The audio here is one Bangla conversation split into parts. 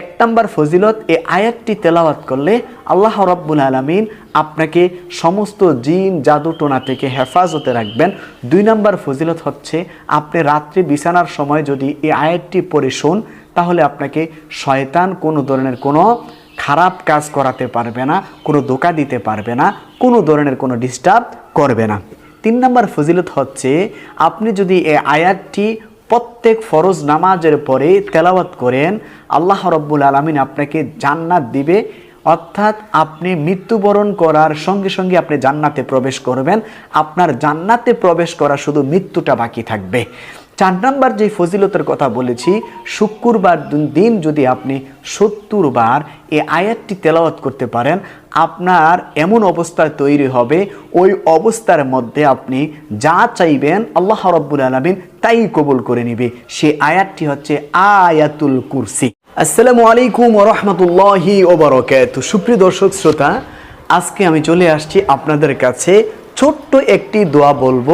এক নম্বর ফজিলত এই আয়াতটি তেলাওয়াত করলে আল্লাহ রব্বুল আলমিন আপনাকে সমস্ত জিন, জাদু, টোনা থেকে হেফাজতে রাখবেন। দুই নম্বর ফজিলত হচ্ছে আপনি রাত্রি বিছানার সময় যদি এই আয়াতটি পড়ে শোন, তাহলে আপনাকে শয়তান কোনো ধরনের কোনো খারাপ কাজ করাতে পারবে না, কোনো ধোকা দিতে পারবে না, কোনো ধরনের কোনো ডিস্টার্ব করবে না। তিন নম্বর ফজিলত হচ্ছে আপনি যদি এই আয়াতটি প্রত্যেক ফরজ নামাজের পরে তেলাওয়াত করেন, আল্লাহ রব্বুল আলমিন আপনাকে জান্নাত দিবে। অর্থাৎ আপনি মৃত্যুবরণ করার সঙ্গে সঙ্গে আপনি জান্নাতে প্রবেশ করবেন। আপনার জান্নাতে প্রবেশ করা শুধু মৃত্যুটা বাকি থাকবে। চার নাম্বার যে ফজিলতের কথা বলেছি, শুক্রবার দিন যদি আপনি সত্তর বার এই আয়াতটি তেলাওয়াত করতে পারেন, আপনার এমন অবস্থা তৈরি হবে, ওই অবস্থার মধ্যে আপনি যা চাইবেন আল্লাহ রব্বুল আলমিন তাই কবুল করে নিবে। সে আয়াতটি হচ্ছে আয়াতুল কুরসি। আসসালামু আলাইকুম রহমতুল্লাহি ওবরকাত সুপ্রিয় দর্শক, শ্রোতা, আজকে আমি চলে আসছি আপনাদের কাছে ছোট্ট একটি দোয়া বলব।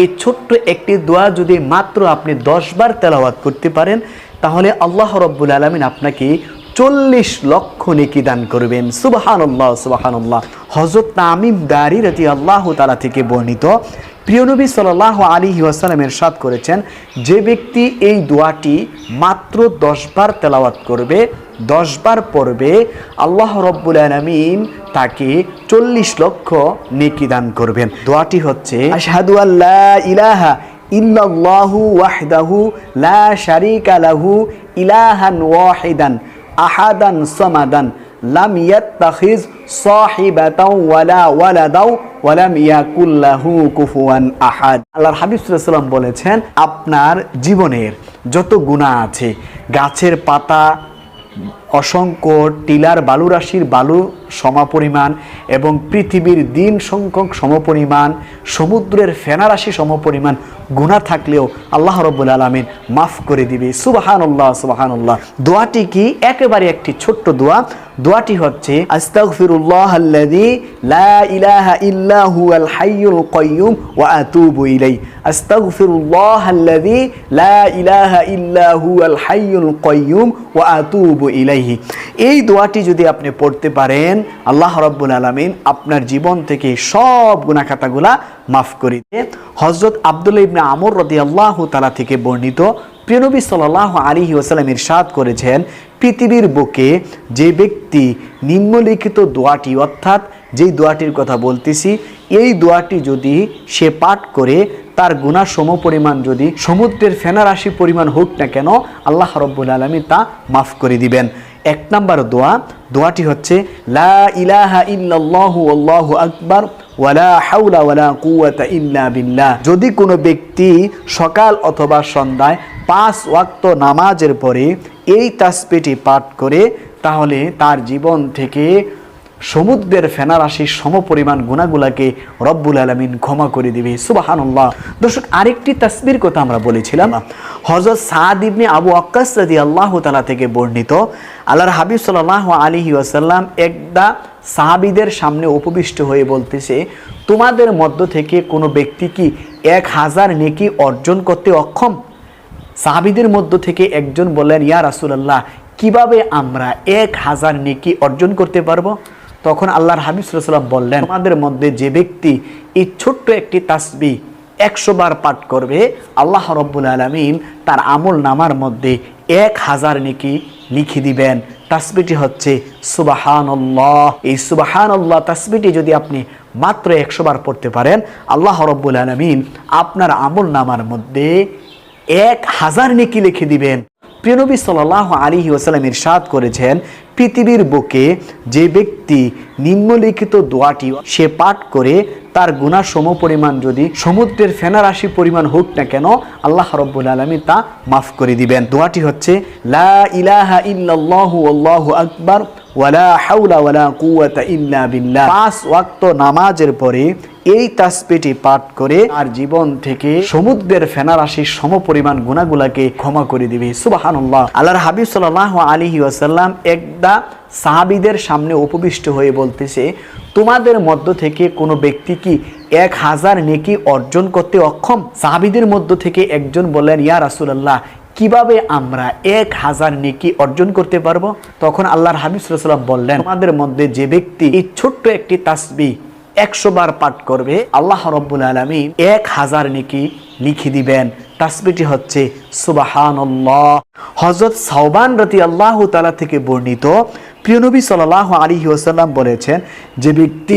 এই ছোট্ট একটি দোয়া যদি মাত্র আপনি দশবার তেলাওয়াত করতে পারেন, তাহলে আল্লাহ রব্বুল আলমিন আপনাকে চল্লিশ লক্ষ নেকি দান করবেন। সুবাহান্লাহ সুবাহান্লাহ হজরত তামিম দারি রাজি আল্লাহ তালা থেকে বর্ণিত প্রিয়নবী সাল্লাহ আলী ওয়াসালামের সাদ করেছেন, যে ব্যক্তি এই দোয়াটি মাত্র দশবার তেলাওয়াত করবে দশবার পড়বে, আল্লাহ রব্বুল আলমিন তাকে চল্লিশ লক্ষ নেকি দান করবেন। দোয়াটি হচ্ছে আল্লাহ ইলাহা ইল্লাল্লাহু ওয়াহদাহু লা শারিকা লাহু ইলাহান ওয়াহিদান। আহাদান সমাদান লাম ইয়াত্তাখিজ সাহিবাতাও ওয়ালা ওয়ালাদাও ওয়ালাম ইয়াকুল্লাহু কুফুয়ান আহাদ। আল্লাহর হাবিব ওয়াসাল্লাম বলেছেন, আপনার জীবনের যত গুনাহ আছে, গাছের পাতা অসংখ্য টিলার বালুরাশির বালু সমপরিমাণ এবং পৃথিবীর দিন সংখ্যক সমপরিমাণ, সমুদ্রের ফেনারাশি সমপরিমাণ গুণা থাকলেও আল্লাহ রব্বুল আলমিন মাফ করে দিবে। সুবাহানুল্লাহ সুবাহানুল্লাহ। দোয়াটি কি? একেবারে একটি ছোট্ট দোয়া। দোয়াটি হচ্ছে, আস্তাগফিরুল্লাহ আল্লাযী লা ইলাহা ইল্লা হুয়াল হাইয়ুল কাইয়ুম ওয়া আতুবু ইলাই আস্তাগফিরুল্লাহ আল্লাযী লা ইলাহা ওয়া ইলাইহি। এই দোয়াটি যদি আপনি পড়তে পারেন, আল্লাহ রাব্বুল আলামিন আপনার জীবন থেকে সব গুনাহ খাতাগুলা মাফ করে দিয়ে হযরত আব্দুল্লাহ ইবনে আমর রাদিয়াল্লাহু তাআলা থেকে বর্ণিত প্রিয়নবী সাল্লাহ আলী ওসালাম ইরশাদ করেছেন, পৃথিবীর বুকে যে ব্যক্তি নিম্নলিখিত দোয়াটি, অর্থাৎ যেই দোয়াটির কথা বলতেছি, এই দোয়াটি যদি সে পাঠ করে, তার গুণা সম পরিমাণ যদি সমুদ্রের ফেনারাশি পরিমাণ হোক না কেন, আল্লাহ রব্বুল আলমী তা মাফ করে দিবেন। এক নম্বর দোয়া। দোয়াটি হচ্ছে, লা ইলাহা ইল্লাল্লাহু আল্লাহু আকবার ওয়ালা হাউলা ওয়ালা কুওয়াতা ইল্লা বিল্লাহ। যদি কোনো ব্যক্তি সকাল অথবা সন্ধ্যায় পাঁচ ওয়াক্ত নামাজের পরে এই তাসপিটি পাঠ করে, তাহলে তার জীবন থেকে সমুদ্রের ফেনারাশির সমপরিমাণ গুণাগুলাকে রব্বুল আলমিন ক্ষমা করে দিবে। সুবাহানুল্লাহ। দর্শক, আরেকটি তাসবির কথা আমরা বলেছিলাম। হজরত সাদ ইবনে আবু আক্কাস রাদি আল্লাহ তালা থেকে বর্ণিত, আল্লাহর হাবিব সাল্লাহ আলিহি ওয়াসাল্লাম একদা সাহাবিদের সামনে উপবিষ্ট হয়ে বলতেছে, তোমাদের মধ্য থেকে কোনো ব্যক্তি কি এক হাজার নেকি অর্জন করতে অক্ষম? সাহাবিদের মধ্য থেকে একজন বললেন, ইয়া রাসুলাল্লাহ, কীভাবে আমরা এক হাজার নেকি অর্জন করতে পারব? তখন আল্লাহর হাবিব সাল্লাম বললেন আমাদের মধ্যে যে ব্যক্তি এই ছোট্ট একটি তাসবি একশো বার পাঠ করবে, আল্লাহ রব্বুল আলমিন তার আমল নামার মধ্যে এক হাজার নেকি লিখে দিবেন। তাসবিটি হচ্ছে সুবাহানল্লাহ। এই সুবাহানল্লাহ তাসবিটি যদি আপনি মাত্র একশো বার পড়তে পারেন, আল্লাহ রব্বুল আলমিন আপনার আমল নামার মধ্যে এক হাজার নেকি লিখে দিবেন। প্রিয়নবী সাল্লাহ আলী ওসালাম ইরশাদ করেছেন, পৃথিবীর বুকে যে ব্যক্তি নিম্নলিখিত দোয়াটি সে পাঠ করে, তার গুণা সম পরিমাণ যদি সমুদ্রের ফেনারাশি পরিমাণ হোক না কেন, আল্লাহ রব্বুল আলমী তা মাফ করে দিবেন। দোয়াটি হচ্ছে, লা ওয়ালা হাউলা ওয়ালা কুওয়াতা ইল্লা বিল্লাহ। পাঁচ ওয়াক্ত নামাজের পরে এই তাসপিটি পাঠ করে আর জীবন থেকে সমুদ্রের ফেনারাশির সমপরিমাণ গুণাগুলাকে ক্ষমা করে দিবে। সুবাহানুল্লাহ। আল্লাহর হাবিব সাল্লাহ আলিহি ওয়াসাল্লাম একদা সাহাবিদের সামনে উপবিষ্ট হয়ে বলতেছে, তোমাদের মধ্য থেকে কোনো ব্যক্তি কি এক হাজার নেকি অর্জন করতে অক্ষম? সাহাবিদের মধ্য থেকে একজন বললেন, ইয়া রাসুলাল্লাহ, কীভাবে আমরা এক হাজার নেকি অর্জন করতে পারব? তখন আল্লাহর হাবিব সাল্লাম বললেন আমাদের মধ্যে যে ব্যক্তি এই ছোট্ট একটি তাসবি একশো বার পাঠ করবে, আল্লাহ রব্বুল আলমী এক হাজার নেকি লিখে দিবেন। তাসবিটি হচ্ছে সুবাহান হজরত সাহবান রতি আল্লাহ তালা থেকে বর্ণিত প্রিয়নবী সাল আলী ওসাল্লাম বলেছেন, যে ব্যক্তি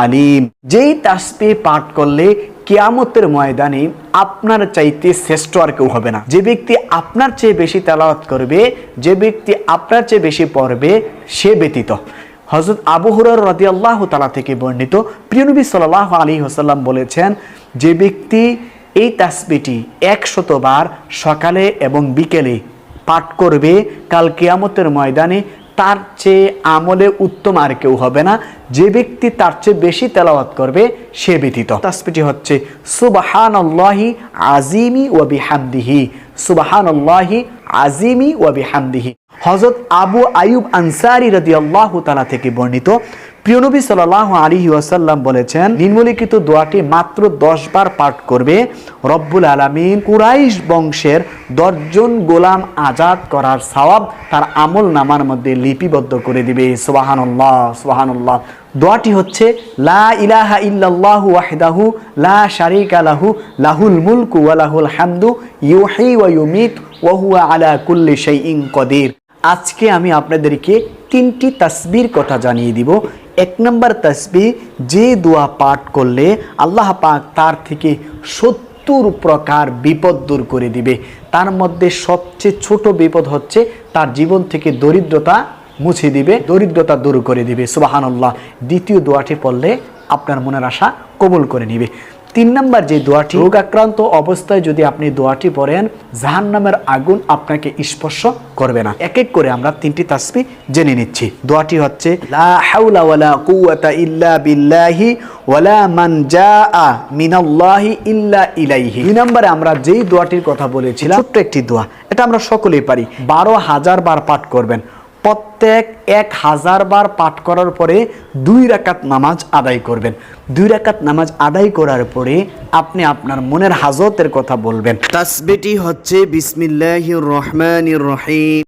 আলিম। যেই তাসবিহ পাঠ করলে কিয়ামতের ময়দানে আপনার চাইতে শ্রেষ্ঠ আর কেউ হবে না। যে ব্যক্তি আপনার চেয়ে বেশি তেলাওয়াত করবে, যে ব্যক্তি আপনার চেয়ে বেশি পড়বে, সে ব্যতীত। হজরত আবু হুরার রদি আল্লাহ তালা থেকে বর্ণিত প্রিয়নবী সাল্লাহ আলী হোসাল্লাম বলেছেন, যে ব্যক্তি এই তাসবিটি একশতবার সকালে এবং বিকেলে পাঠ করবে, কাল কিয়ামতের ময়দানে তার চেয়ে আমলে উত্তম আর কেউ হবে না। যে ব্যক্তি তার চেয়ে বেশি তেলাওয়াত করবে, সে ব্যতীত। তাসপিটি হচ্ছে সুবাহান আল্লাহি আজিমি ও বিহামদিহি। সুবাহান আল্লাহি আজিমি ও বিহামদিহি। হজরত আবু আয়ুব আনসারি রদি আল্লাহ তালা থেকে বর্ণিত প্রিয়নবী সাল আলী ওয়াসাল্লাম বলেছেন, নিম্নলিখিত দোয়াটি মাত্র দশ বার পাঠ করবে, রব্বুল আলমিন কুরাইশ বংশের দশজন গোলাম আজাদ করার সওয়াব তার আমল নামার মধ্যে লিপিবদ্ধ করে দিবে। সোহানুল্লাহ সোহানুল্লাহ দোয়াটি হচ্ছে, লা ইলাহা ইল্লাল্লাহু ওয়াহদাহু লা শারিকা লাহু, লাহুল মুলকু ওয়া লাহুল হামদু, ইউহি ওয়া ইউমিত, ওয়া হুয়া আলা কুল্লি শাইইন কদির। আজকে আমি আপনাদেরকে তিনটি তাসবির কথা জানিয়ে দিব। এক নম্বর তসবি যে দোয়া পাঠ করলে আল্লাহ পাক তার থেকে সত্তর প্রকার বিপদ দূর করে দিবে। তার মধ্যে সবচেয়ে ছোট বিপদ হচ্ছে তার জীবন থেকে দরিদ্রতা মুছে দিবে, দরিদ্রতা দূর করে দিবে। সুবাহান্লাহ দ্বিতীয় দোয়াটি পড়লে আপনার মনের আশা কবুল করে নিবে। তিন নম্বর যে দোয়াটি রোগ আক্রান্ত অবস্থায় যদি আপনি দোয়াটি পড়েন জাহান নামের আগুন আপনাকে স্পর্শ করবে না। এক এক করে আমরা তিনটি তাসবি জেনে নিচ্ছি। দোয়াটি হচ্ছে, লা ইল্লা বিল্লাহি ওয়ালা মান মিনাল্লাহি ইল্লা ইলাইহি। আমরা যেই দোয়াটির কথা বলেছিলাম, ছোট্ট একটি দোয়া, এটা আমরা সকলেই পারি। বারো হাজার বার পাঠ করবেন। প্রত্যেক এক হাজার বার পাঠ করার পরে দুই রাকাত নামাজ আদায় করবেন। দুই রাকাত নামাজ আদায় করার পরে আপনি আপনার মনের হাজতের কথা বলবেন। তাসবিটি হচ্ছে বিসমিল্লাহির রহমানির রহিম।